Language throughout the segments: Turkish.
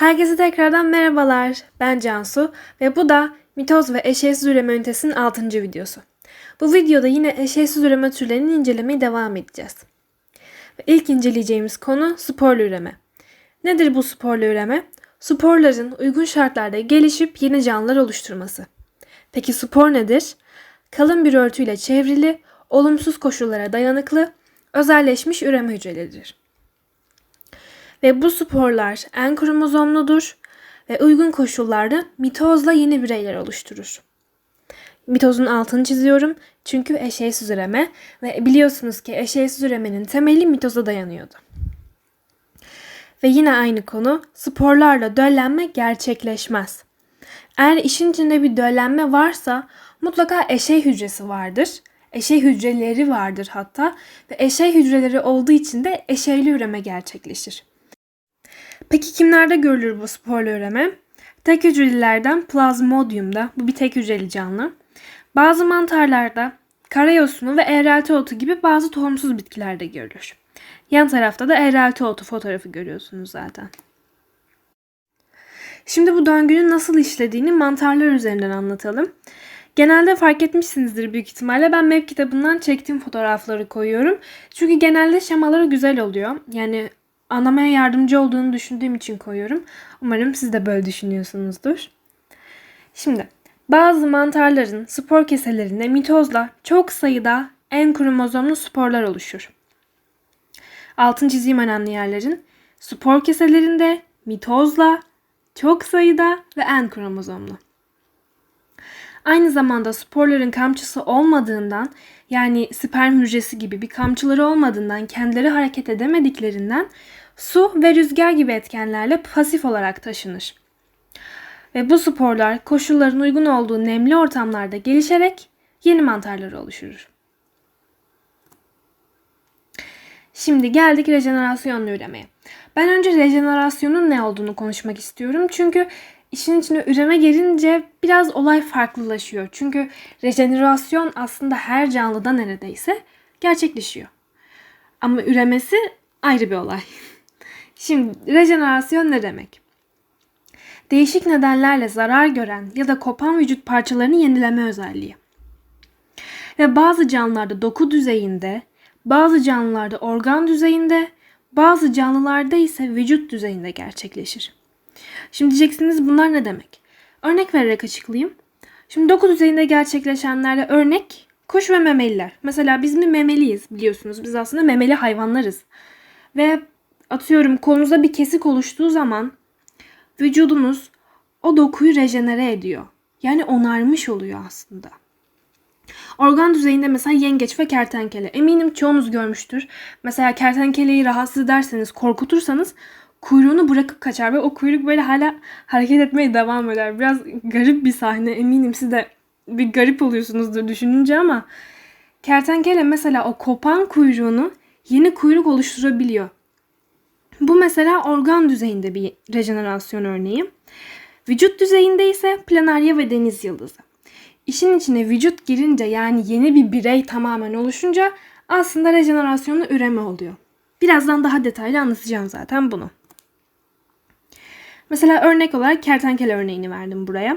Herkese tekrardan merhabalar. Ben Cansu ve bu da mitoz ve eşeğsiz üreme ünitesinin 6. videosu. Bu videoda yine eşeğsiz üreme türlerini incelemeye devam edeceğiz. Ve ilk inceleyeceğimiz konu sporlu üreme. Nedir bu sporlu üreme? Sporların uygun şartlarda gelişip yeni canlılar oluşturması. Peki spor nedir? Kalın bir örtüyle çevrili, olumsuz koşullara dayanıklı, özelleşmiş üreme hücreleridir. Ve bu sporlar en kromozomludur ve uygun koşullarda mitozla yeni bireyler oluşturur. Mitozun altını çiziyorum çünkü eşeğsiz üreme ve biliyorsunuz ki eşeğsiz üremenin temeli mitoza dayanıyordu. Ve yine aynı konu sporlarla döllenme gerçekleşmez. Eğer işin içinde bir döllenme varsa mutlaka eşey hücresi vardır. Eşey hücreleri vardır hatta ve eşey hücreleri olduğu için de eşeyli üreme gerçekleşir. Peki kimlerde görülür bu sporlu üreme? Tek hücrelilerden plazmodiumda, bu bir tek hücreli canlı. Bazı mantarlarda, karayosunu ve eğrelti otu gibi bazı tohumsuz bitkilerde görülür. Yan tarafta da eğrelti otu fotoğrafı görüyorsunuz zaten. Şimdi bu döngünün nasıl işlediğini mantarlar üzerinden anlatalım. Genelde fark etmişsinizdir büyük ihtimalle. Ben map kitabından çektiğim fotoğrafları koyuyorum. Çünkü genelde şemaları güzel oluyor. Yani anlamaya yardımcı olduğunu düşündüğüm için koyuyorum. Umarım siz de böyle düşünüyorsunuzdur. Şimdi bazı mantarların spor keselerinde mitozla çok sayıda en kromozomlu sporlar oluşur. Altın çizeyim önemli yerlerin. Spor keselerinde mitozla çok sayıda ve en kromozomlu. Aynı zamanda sporların kamçısı olmadığından yani sperm hücresi gibi bir kamçıları olmadığından kendileri hareket edemediklerinden su ve rüzgar gibi etkenlerle pasif olarak taşınır. Ve bu sporlar koşulların uygun olduğu nemli ortamlarda gelişerek yeni mantarlar oluşturur. Şimdi geldik rejenerasyonlu üremeye. Ben önce rejenerasyonun ne olduğunu konuşmak istiyorum. Çünkü işin içine üreme gelince biraz olay farklılaşıyor. Çünkü rejenerasyon aslında her canlıda neredeyse gerçekleşiyor. Ama üremesi ayrı bir olay. Şimdi rejenerasyon ne demek? Değişik nedenlerle zarar gören ya da kopan vücut parçalarını yenileme özelliği. Ve bazı canlılarda doku düzeyinde, bazı canlılarda organ düzeyinde, bazı canlılarda ise vücut düzeyinde gerçekleşir. Şimdi diyeceksiniz bunlar ne demek? Örnek vererek açıklayayım. Şimdi doku düzeyinde gerçekleşenlerde örnek kuş ve memeliler. Mesela biz mi memeliyiz biliyorsunuz. Biz aslında memeli hayvanlarız. Ve atıyorum kolunuzda bir kesik oluştuğu zaman vücudunuz o dokuyu rejenere ediyor. Yani onarmış oluyor aslında. Organ düzeyinde mesela yengeç ve kertenkele. Eminim çoğunuz görmüştür. Mesela kertenkeleyi rahatsız ederseniz, korkutursanız kuyruğunu bırakıp kaçar ve o kuyruk böyle hala hareket etmeye devam eder. Biraz garip bir sahne. Eminim siz de bir garip oluyorsunuzdur düşününce ama kertenkele mesela o kopan kuyruğunu yeni kuyruk oluşturabiliyor. Bu mesela organ düzeyinde bir rejenerasyon örneği. Vücut düzeyinde ise planarya ve deniz yıldızı. İşin içine vücut girince yani yeni bir birey tamamen oluşunca aslında rejenerasyonlu üreme oluyor. Birazdan daha detaylı anlatacağım zaten bunu. Mesela örnek olarak kertenkele örneğini verdim buraya.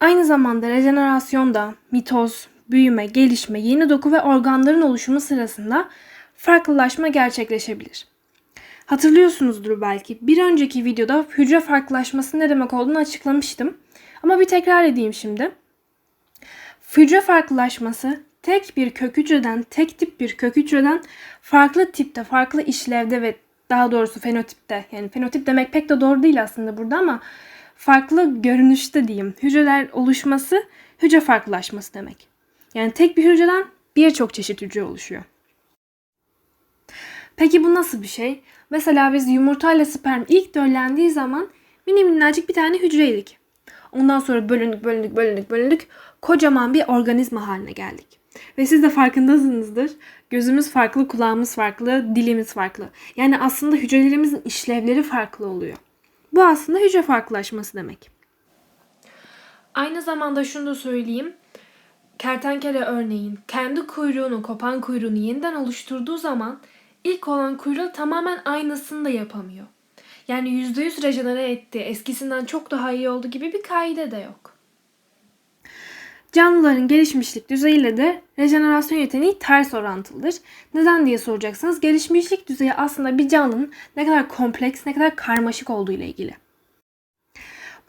Aynı zamanda rejenerasyonda mitoz, büyüme, gelişme, yeni doku ve organların oluşumu sırasında farklılaşma gerçekleşebilir. Hatırlıyorsunuzdur belki. Bir önceki videoda hücre farklılaşması ne demek olduğunu açıklamıştım. Ama bir tekrar edeyim şimdi. Hücre farklılaşması tek bir kök hücreden, tek tip bir kök hücreden farklı tipte, farklı işlevde ve daha doğrusu fenotipte. Yani fenotip demek pek de doğru değil aslında burada ama farklı görünüşte diyeyim. Hücreler oluşması hücre farklılaşması demek. Yani tek bir hücreden birçok çeşit hücre oluşuyor. Peki bu nasıl bir şey? Mesela biz yumurtayla sperm ilk döllendiği zaman mini minnacık bir tane hücreydik. Ondan sonra bölündük, bölündük, bölündük, bölündük. Kocaman bir organizma haline geldik. Ve siz de farkındasınızdır. Gözümüz farklı, kulağımız farklı, dilimiz farklı. Yani aslında hücrelerimizin işlevleri farklı oluyor. Bu aslında hücre farklılaşması demek. Aynı zamanda şunu da söyleyeyim. Kertenkele örneğin kendi kuyruğunu, kopan kuyruğunu yeniden oluşturduğu zaman ilk olan kuyruğu tamamen aynısını da yapamıyor. Yani %100 rejenere etti, eskisinden çok daha iyi oldu gibi bir kaide de yok. Canlıların gelişmişlik düzeyiyle de rejenerasyon yeteneği ters orantılıdır. Neden diye soracaksınız. Gelişmişlik düzeyi aslında bir canlının ne kadar kompleks, ne kadar karmaşık olduğu ile ilgili.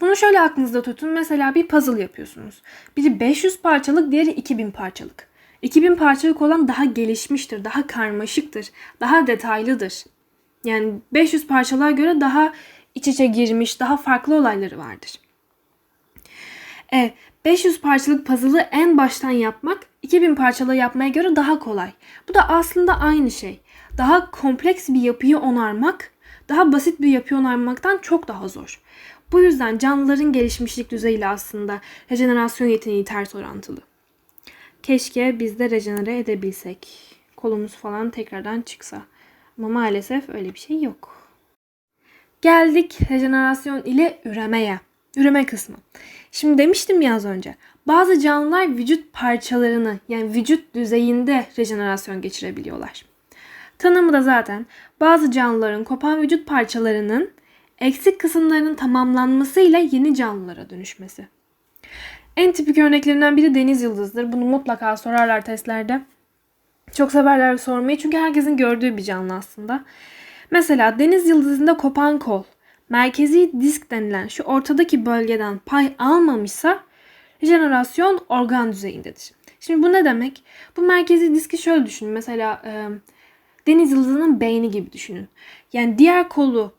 Bunu şöyle aklınızda tutun. Mesela bir puzzle yapıyorsunuz. Biri 500 parçalık, diğeri 2000 parçalık. 2000 parçalık olan daha gelişmiştir, daha karmaşıktır, daha detaylıdır. Yani 500 parçalığa göre daha iç içe girmiş, daha farklı olayları vardır. E, 500 parçalık puzzle'ı en baştan yapmak 2000 parçalı yapmaya göre daha kolay. Bu da aslında aynı şey. Daha kompleks bir yapıyı onarmak, daha basit bir yapıyı onarmaktan çok daha zor. Bu yüzden canlıların gelişmişlik düzeyiyle aslında rejenerasyon yeteneği ters orantılı. Keşke biz de rejenere edebilsek. Kolumuz falan tekrardan çıksa. Ama maalesef öyle bir şey yok. Geldik rejenerasyon ile üremeye. Üreme kısmı. Şimdi demiştim ya az önce. Bazı canlılar vücut parçalarını yani vücut düzeyinde rejenerasyon geçirebiliyorlar. Tanımı da zaten bazı canlıların kopan vücut parçalarının eksik kısımlarının tamamlanmasıyla yeni canlılara dönüşmesi. En tipik örneklerinden biri deniz yıldızıdır. Bunu mutlaka sorarlar testlerde. Çok severler sormayı çünkü herkesin gördüğü bir canlı aslında. Mesela deniz yıldızında kopan kol, merkezi disk denilen şu ortadaki bölgeden pay almamışsa rejenerasyon organ düzeyindedir. Şimdi bu ne demek? Bu merkezi diski şöyle düşünün. Mesela e, deniz yıldızının beyni gibi düşünün. Yani diğer kolu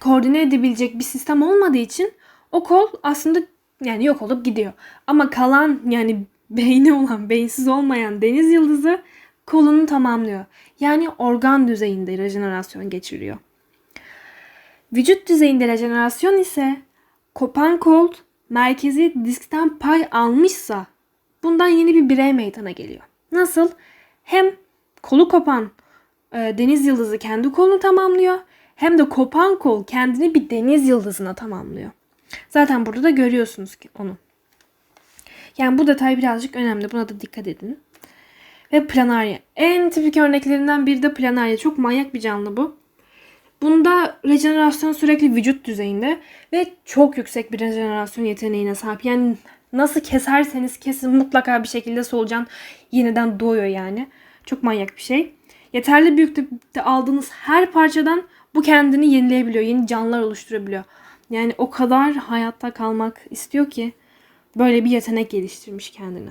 koordine edebilecek bir sistem olmadığı için o kol aslında yani yok olup gidiyor. Ama kalan yani beyni olan, beyinsiz olmayan deniz yıldızı kolunu tamamlıyor. Yani organ düzeyinde rejenerasyon geçiriyor. Vücut düzeyinde rejenerasyon ise kopan kol merkezi diskten pay almışsa bundan yeni bir birey meydana geliyor. Nasıl? Hem kolu kopan e, deniz yıldızı kendi kolunu tamamlıyor hem de kopan kol kendini bir deniz yıldızına tamamlıyor. Zaten burada da görüyorsunuz ki onu. Yani bu detay birazcık önemli. Buna da dikkat edin. Ve planarya. En tipik örneklerinden biri de planarya. Çok manyak bir canlı bu. Bunda rejenerasyon sürekli vücut düzeyinde ve çok yüksek bir rejenerasyon yeteneğine sahip. Yani nasıl keserseniz kesin mutlaka bir şekilde solucan yeniden doğuyor yani. Çok manyak bir şey. Yeterli büyüklükte aldığınız her parçadan bu kendini yenileyebiliyor. Yeni canlılar oluşturabiliyor. Yani o kadar hayatta kalmak istiyor ki böyle bir yetenek geliştirmiş kendine.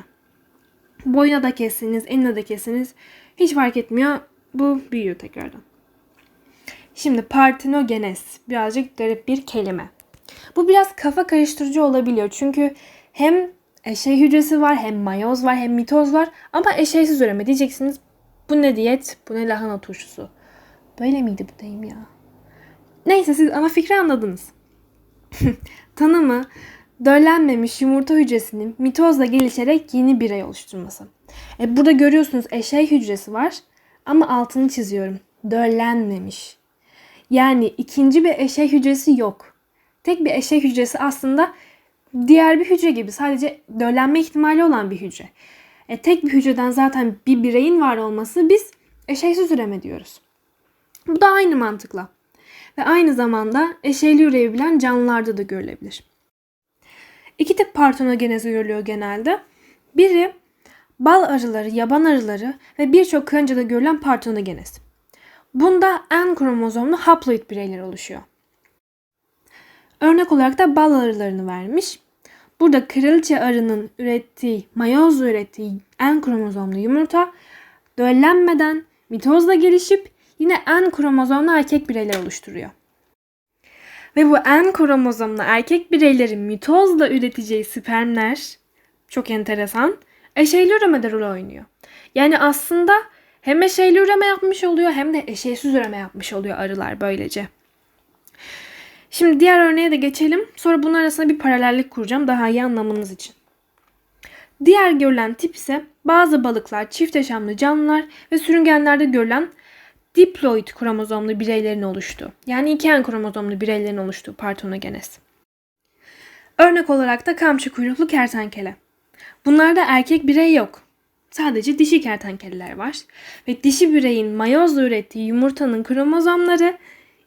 Boyuna da kessiniz, eline de kessiniz hiç fark etmiyor. Bu büyüyor tekrardan. Şimdi partenogenes birazcık garip bir kelime. Bu biraz kafa karıştırıcı olabiliyor. Çünkü hem eşey hücresi var, hem mayoz var, hem mitoz var. Ama eşeysiz üreme diyeceksiniz. Bu ne diyet, bu ne lahana turşusu. Böyle miydi bu deyim ya? Neyse siz ana fikri anladınız. Tanımı döllenmemiş yumurta hücresinin mitozla gelişerek yeni birey oluşturması. E, burada görüyorsunuz eşey hücresi var ama altını çiziyorum. Döllenmemiş. Yani ikinci bir eşey hücresi yok. Tek bir eşey hücresi aslında diğer bir hücre gibi sadece döllenme ihtimali olan bir hücre. E, tek bir hücreden zaten bir bireyin var olması biz eşeysiz üreme diyoruz. Bu da aynı mantıkla. Ve aynı zamanda eşeyli üreyebilen canlılarda da görülebilir. İki tip partenogenezi görülüyor genelde. Biri bal arıları, yaban arıları ve birçok karıncada görülen partenogenez. Bunda N kromozomlu haploid bireyler oluşuyor. Örnek olarak da bal arılarını vermiş. Burada kraliçe arının ürettiği, mayozla ürettiği N kromozomlu yumurta döllenmeden mitozla gelişip yine N kromozomlu erkek bireyler oluşturuyor. Ve bu N kromozomlu erkek bireylerin mitozla üreteceği spermler çok enteresan. Eşeyli rol oynuyor. Yani aslında hem eşeyli üreme yapmış oluyor hem de eşeysiz üreme yapmış oluyor arılar böylece. Şimdi diğer örneğe de geçelim. Sonra bunun arasında bir paralellik kuracağım daha iyi anlamanız için. Diğer görülen tip ise bazı balıklar, çift yaşamlı canlılar ve sürüngenlerde görülen diploid kromozomlu bireylerin oluştuğu, yani iki kromozomlu bireylerin oluştuğu partonogenez. Örnek olarak da kamçı kuyruklu kertenkele. Bunlarda erkek birey yok. Sadece dişi kertenkeleler var ve dişi bireyin mayozla ürettiği yumurtanın kromozomları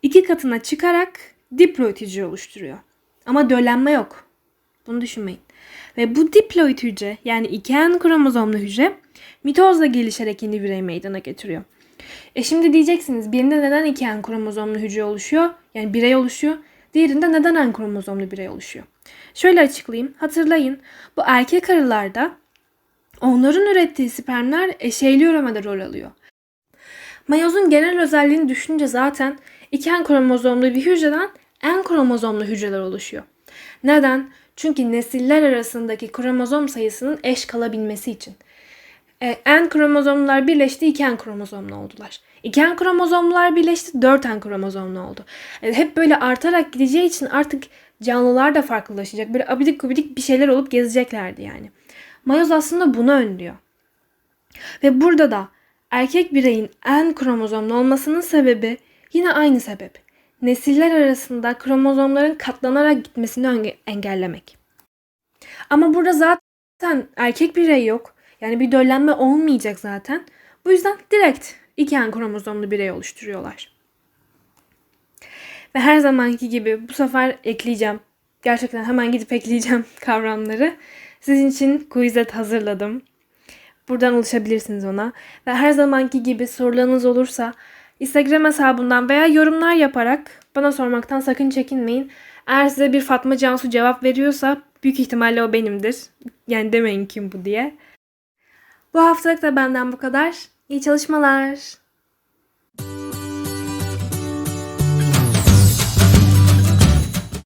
iki katına çıkarak diploid hücre oluşturuyor. Ama döllenme yok. Bunu düşünmeyin. Ve bu diploid hücre yani iki kromozomlu hücre mitozla gelişerek yeni birey meydana getiriyor. E şimdi diyeceksiniz birinde neden iki en kromozomlu hücre oluşuyor? Yani birey oluşuyor. Diğerinde neden en kromozomlu birey oluşuyor? Şöyle açıklayayım. Hatırlayın. Bu erkek arılarda onların ürettiği spermler eşeyli üremede rol alıyor. Mayozun genel özelliğini düşününce zaten iki en kromozomlu bir hücreden en kromozomlu hücreler oluşuyor. Neden? Çünkü nesiller arasındaki kromozom sayısının eş kalabilmesi için. En kromozomlar birleşti, iki en kromozomlu oldular. İki en kromozomlar birleşti, dört en kromozomlu oldu. E, hep böyle artarak gideceği için artık canlılar da farklılaşacak. Böyle abidik gubidik bir şeyler olup gezeceklerdi yani. Mayoz aslında bunu önlüyor. Ve burada da erkek bireyin en kromozomlu olmasının sebebi yine aynı sebep. Nesiller arasında kromozomların katlanarak gitmesini engellemek. Ama burada zaten erkek birey yok. Yani bir döllenme olmayacak zaten. Bu yüzden direkt iki en kromozomlu birey oluşturuyorlar. Ve her zamanki gibi bu sefer ekleyeceğim. Gerçekten hemen gidip ekleyeceğim kavramları. Sizin için quizet hazırladım. Buradan ulaşabilirsiniz ona. Ve her zamanki gibi sorularınız olursa Instagram hesabından veya yorumlar yaparak bana sormaktan sakın çekinmeyin. Eğer size bir Fatma Cansu cevap veriyorsa büyük ihtimalle o benimdir. Yani demeyin kim bu diye. Bu haftalık da benden bu kadar. İyi çalışmalar.